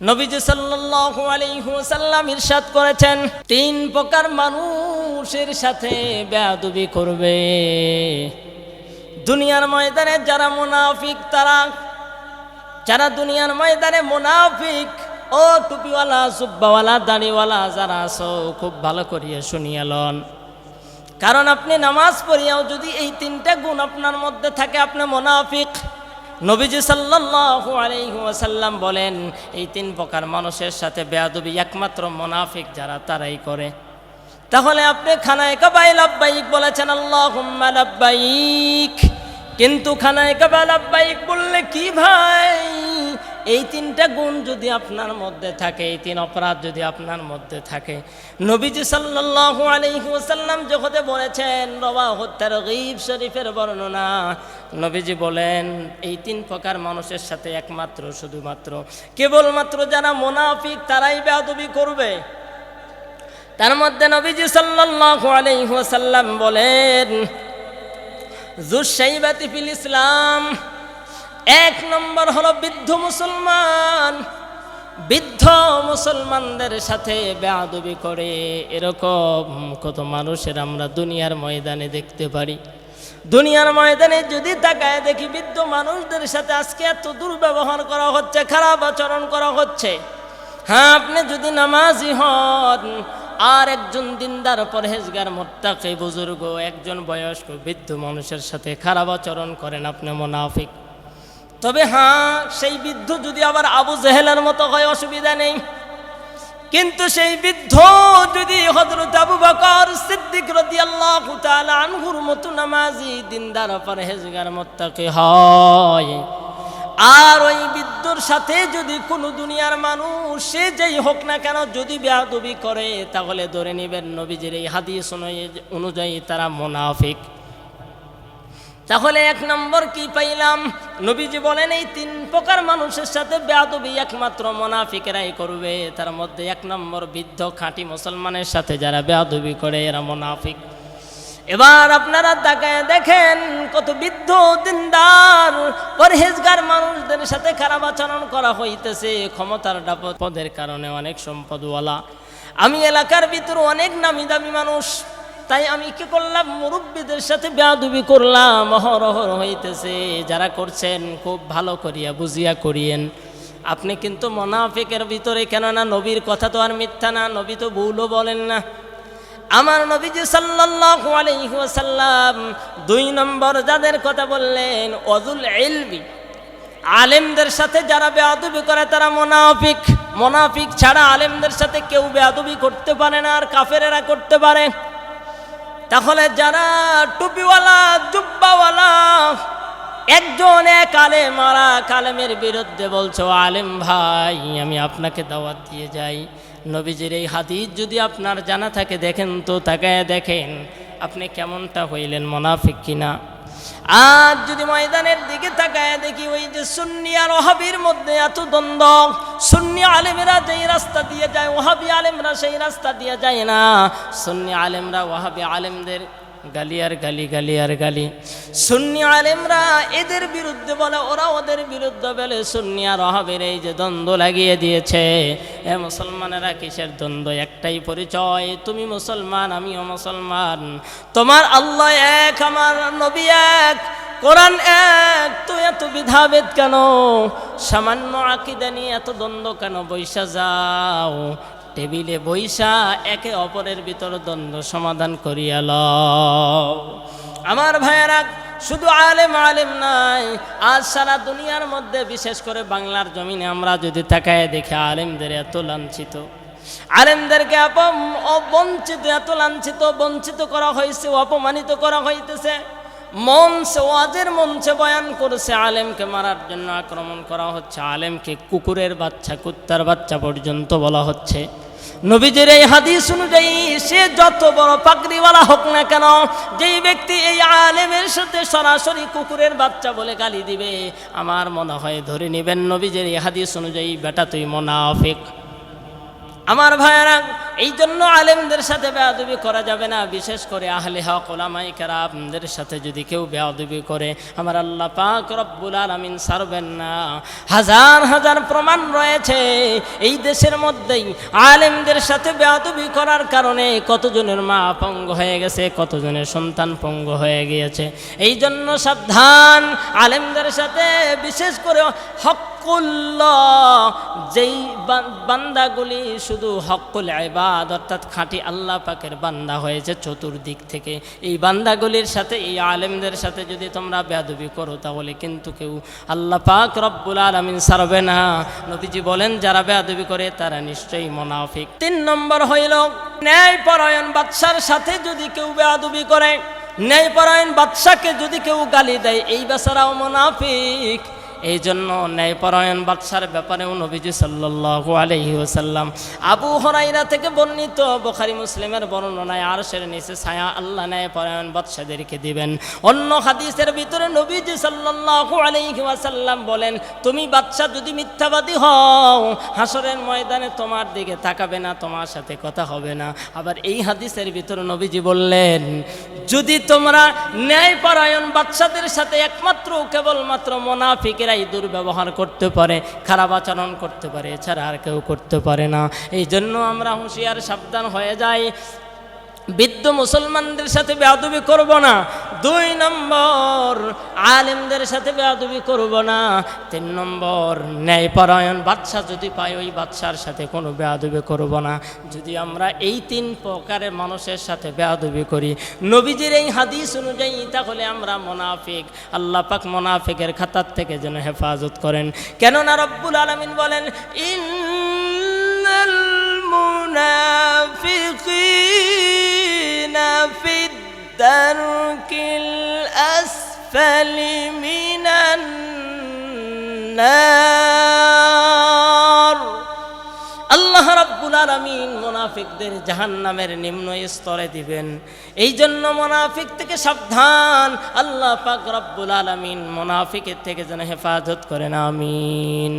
নবীজি সাল্লাল্লাহু আলাইহি ওয়াসাল্লাম ইরশাদ করেছেন, তিন প্রকার মানুষের সাথে বেয়াদবি করবে। দুনিয়ার ময়দানে যারা মুনাফিক, তারা, যারা দুনিয়ার ময়দানে মুনাফিক, ও টুপিওয়ালা, জুব্বাওয়ালা, দাড়িওয়ালা, যারা আছো, খুব ভালো করিয়া শুনিয়ালন কারণ আপনি নামাজ পড়িয়াও যদি এই তিনটা গুণ আপনার মধ্যে থাকে, আপনি মোনাফিক। নবীজি সাল্লাল্লাহু আলাইহি ওয়াসাল্লাম বলেন, এই তিন প্রকার মানুষের সাথে বেয়াদবি একমাত্র মোনাফিক যারা, তারাই করে। তাহলে আপনি খানায় কাবাই লাব্বাইক বলেছেন আল্লাহ লাব্বাইক। কিন্তু খানায় কাবা লাব্বাইক বললে, কি ভাই? এই তিনটা গুণ যদি আপনার মধ্যে থাকে, এই তিন অপরাধ যদি আপনার মধ্যে থাকে। নবীজি সাল্লাল্লাহু আলাইহি ওয়াসাল্লাম জগতে বলেছেন রবা হত্যার গীব শরীফের বর্ণনা, নবীজি বলেন, এই তিন প্রকার মানুষের সাথে একমাত্র, শুধুমাত্র। কেবলমাত্র যারা মোনাফিক, তারাই বেয়াদবি করবে। তার মধ্যে নবীজি সাল্লাল্লাহু আলাইহি ওয়াসাল্লাম বলেন ফিল ইসলাম। এক নম্বর হলো বৃদ্ধ মুসলমান। বৃদ্ধ মুসলমানদের সাথে বেয়াদবি করে। এরকম কত মানুষের আমরা দুনিয়ার ময়দানে দেখতে পারি। দুনিয়ার ময়দানে যদি তাকায় দেখি বৃদ্ধ মানুষদের সাথে আজকে এত দুর্ব্যবহার করা হচ্ছে, খারাপ আচরণ করা হচ্ছে। হ্যাঁ আপনি যদি নামাজি হন আর একজন দিনদার পরহেজগার, মোত্তাকে বুজুর্গ, একজন বয়স্ক, বৃদ্ধ মানুষের সাথে খারাপ আচরণ করেন, আপনি মোনাফিক। তবে হ্যাঁ সেই বৃদ্ধ যদি আবার আবু জেহেলের মতো হয়, অসুবিধা নেই। কিন্তু সেই বৃদ্ধ যদি হজরত আবু বকর সিদ্দিক রাদিয়াল্লাহু তাআলা আনহুর মতো নামাজি, দিনদার পরহেজগার, মোত্তাকি হয় আর ওই বৃদ্ধর সাথে যদি কোনো দুনিয়ার মানুষ, সে যেই হোক না কেন, যদি বেয়াদবি করে, তাহলে ধরে নেবেন নবীজির এই হাদিস অনুযায়ী- তারা মোনাফিক। তাহলে এক নম্বর কি পাইলাম? নবীজি বলেন, এই তিন প্রকার মানুষের সাথে বেয়াদবি একমাত্র মোনাফিকেরাই করবে। তার মধ্যে এক নম্বর বৃদ্ধ খাঁটি মুসলমানের সাথে যারা বেয়াদবি করে, এরা মোনাফিক। এবার আপনারা তাকায় দেখেন, কত বৃদ্ধ দিনদার, পরহেজগার মানুষদের সাথে খারাপ আচরণ করা হইতেছে, ক্ষমতার পদের কারণে অনেক সম্পদওয়ালা। আমি এলাকার ভিতর অনেক নামি দামি মানুষ, তাই আমি কি করলাম, মুরব্বীদের সাথে বেয়াদুবি করলাম অহরহর হইতেছে। যারা করছেন, খুব ভালো করিয়া বুঝিয়া করিয়েন। আপনি কিন্তু মোনাফিকের ভিতরে কেননা নবীর কথা তো আর মিথ্যা না, নবী তো ভুলও বলেন না। আমার নবীজি সাল্লাল্লাহু আলাইহি ওয়াসাল্লাম দুই নম্বর যাদের কথা বললেন, অজুল ইলমি, আলেমদের সাথে যারা বেয়াদবি করে তারা মোনাফিক। মোনাফিক ছাড়া আলেমদের সাথে কেউ বেয়াদবি করতে পারে না আর কাফেরেরা করতে পারে। তাহলে যারা টুপিওয়ালা, জুব্বাওয়ালা, একজন এক আলেম আর এক আলেমের বিরুদ্ধে বলছো, আলেম ভাই, আমি আপনাকে দাওয়াত দিয়ে যাই। নবীজির এই হাদিস যদি আপনার জানা থাকে, দেখেন তো, তাকায় দেখেন, আপনি কেমনটা হইলেন, মোনাফিক কিনা? আজ যদি ময়দানের দিকে তাকায় দেখি, ওই যে সুন্নি আর ওহাবির মধ্যে এত দ্বন্দ্ব, সুন্নি আলেমরা যেই রাস্তা দিয়ে যায়, ওহাবি আলেমরা সেই রাস্তা দিয়ে যায় না। সুন্নি আলেমরা, ওহাবি আলেমদের গালি আর গালি গালি আর গালি। সুন্নি আলেমরা এদের বিরুদ্ধে বলে ওরা ওদের বিরুদ্ধে বলে, সুন্নি আর ওহাবের এই যে দ্বন্দ্ব লাগিয়ে দিয়েছে। এ মুসলমানেরা কিসের দ্বন্দ্ব? একটাই পরিচয়, তুমি মুসলমান, আমিও মুসলমান। তোমার আল্লাহ এক, আমার নবী এক, কোরআন এক। তো এত বিধাভেদ কেন? সামান্য আকিদা নিয়ে এত দ্বন্দ্ব কেন? বৈশা যাও। টেবিলে বৈশা একে অপরের ভিতর দ্বন্দ্ব সমাধান করিয়া লও। আমার ভাইয়েরা, শুধু আলেম আলেম নাই, আজ সারা দুনিয়ার মধ্যে, বিশেষ করে বাংলার জমিনে আমরা যদি তাকায় দেখি, আলেমদের এত লাঞ্ছিত। আলেমদেরকে অবঞ্চিত, এত লাঞ্ছিত, বঞ্চিত করা হয়েছে অপমানিত করা হইতেছে। মঞ্চে, ওয়াজের মঞ্চে বয়ান করেছে, আলেমকে মারার জন্য আক্রমণ করা হচ্ছে, আলেমকে কুকুরের বাচ্চা, কুত্তার বাচ্চা পর্যন্ত বলা হচ্ছে। নবীজির এই হাদিস অনুযায়ী সে যত বড় পাগড়িওয়ালা হোক না কেন, যেই ব্যক্তি এই আলেমের সাথে সরাসরি কুকুরের বাচ্চা বলে গালি দিবে, আমার মনে হয় ধরে নেবেন নবীজির এই হাদিস অনুযায়ী, বেটা তুই মোনাফিক। আমার ভাইয়েরা এই জন্য আলেমদের সাথে বেয়াদবি করা যাবে না। বিশেষ করে আহলে হক ওলামাই কেরামদের সাথে যদি কেউ বেয়াদবি করে, আমার আল্লাহ পাক রব্বুল আলামিন সারবেন না। হাজার হাজার প্রমাণ রয়েছে। এই দেশের মধ্যেই আলেমদের সাথে বেয়াদবি করার কারণে কতজনের মা পঙ্গ হয়ে গেছে, কতজনের সন্তান পঙ্গ হয়ে গিয়েছে। এই জন্য সাবধান, আলেমদের সাথে বিশেষ করে হকুল্লাহ যেই বান- বান্দাগুলি শুধু হকুল আইবাদ অর্থাৎ খাঁটি আল্লাহ পাকের বান্দা হয়েছে চতুর্দিক থেকে। এই বান্দাগুলির সাথে, এই আলেমদের সাথে যদি তোমরা বেয়াদবি করো, তাহলে কিন্তু কেউ আল্লাহ পাক রব্বুল আলমিন সারবে না। নবীজি বলেন, যারা বেয়াদবি করে, তারা নিশ্চয়ই মোনাফিক। তিন নম্বর হইল, ন্যায়পরায়ণ বাদশার সাথে যদি কেউ বেয়াদবি করে, ন্যায়পরায়ণ বাদশাকে যদি কেউ গালি দেয়, এই বেচারাও মোনাফিক। এই জন্য ন্যায়পরায়ণ বাদশার ব্যাপারেও নবীজি সাল্লাল্লাহু আলাইহি ওসাল্লাম আবু হরাইরা থেকে বর্ণিত বোখারি মুসলিমের বর্ণনায় আর সের নিচে ছায়া আল্লাহ ন্যায়পরায়ণ বাদশাদেরকে দিবেন। অন্য হাদিসের ভিতরে নবীজি সাল্লাল্লাহু আলাইহি ওয়াসাল্লাম বলেন, তুমি বাদশা যদি মিথ্যাবাদী হও হাসরের ময়দানে তোমার দিকে তাকাবে না, তোমার সাথে কথা হবে না। আবার এই হাদিসের ভিতরে নবীজি বললেন যদি তোমরা ন্যায়পরায়ণ বাচ্চাদের সাথে একমাত্র কেবলমাত্র মোনাফিকেরাই দুর্ব্যবহার করতে পারে, খারাপ আচরণ করতে পারে, এছাড়া আর কেউ করতে পারে না। এই জন্য আমরা হুঁশিয়ার সাবধান হয়ে যাই। বৃদ্ধ মুসলমানদের সাথে বেয়াদবি করব না। দুই নম্বর, আলেমদের সাথে বেয়াদবি করব না। তিন নম্বর, ন্যায়পরায়ণ বাদশা যদি পাই ওই বাদশার সাথে কোনো বেয়াদবি করব না। যদি আমরা এই তিন প্রকারের মানুষের সাথে বেয়াদবি করি, নবীজির এই হাদিস অনুযায়ী তাহলে আমরা মোনাফিক। আল্লাহ পাক মোনাফিকের খাতার থেকে যেন হেফাজত করেন। কেননা রব্বুল আলমিন বলেন, ইন الدرك الأسفل من النار আল্লাহ রাব্বুল আলামিন মুনাফিকদের জাহান্নামের নিম্ন স্তরে দিবেন এই জন্য মুনাফিক থেকে সাবধান আল্লাহ পাক রব্বুল আলামিন মুনাফিকের থেকে যেন হেফাজত করেন আমিন